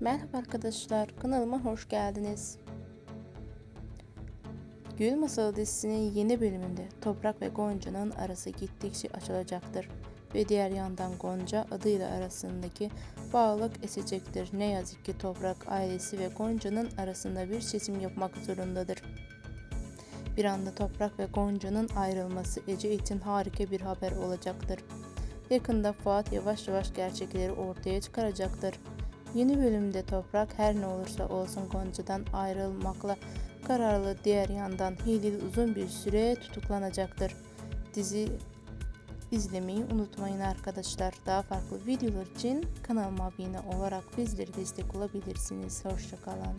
Merhaba arkadaşlar, kanalıma hoş geldiniz. Gül Masalı dizisinin yeni bölümünde Toprak ve Gonca'nın arası gittikçe açılacaktır. Ve diğer yandan Gonca adıyla arasındaki bağlılık esecektir. Ne yazık ki Toprak ailesi ve Gonca'nın arasında bir seçim yapmak zorundadır. Bir anda Toprak ve Gonca'nın ayrılması Ece için harika bir haber olacaktır. Yakında Fuat yavaş yavaş gerçekleri ortaya çıkaracaktır. Yeni bölümde Toprak her ne olursa olsun Gonca'dan ayrılmakla kararlı diğer yandan Hilal uzun bir süre tutuklanacaktır. Dizi izlemeyi unutmayın arkadaşlar. Daha farklı videolar için kanalıma abone olarak bizleri destek olabilirsiniz. Hoşçakalın.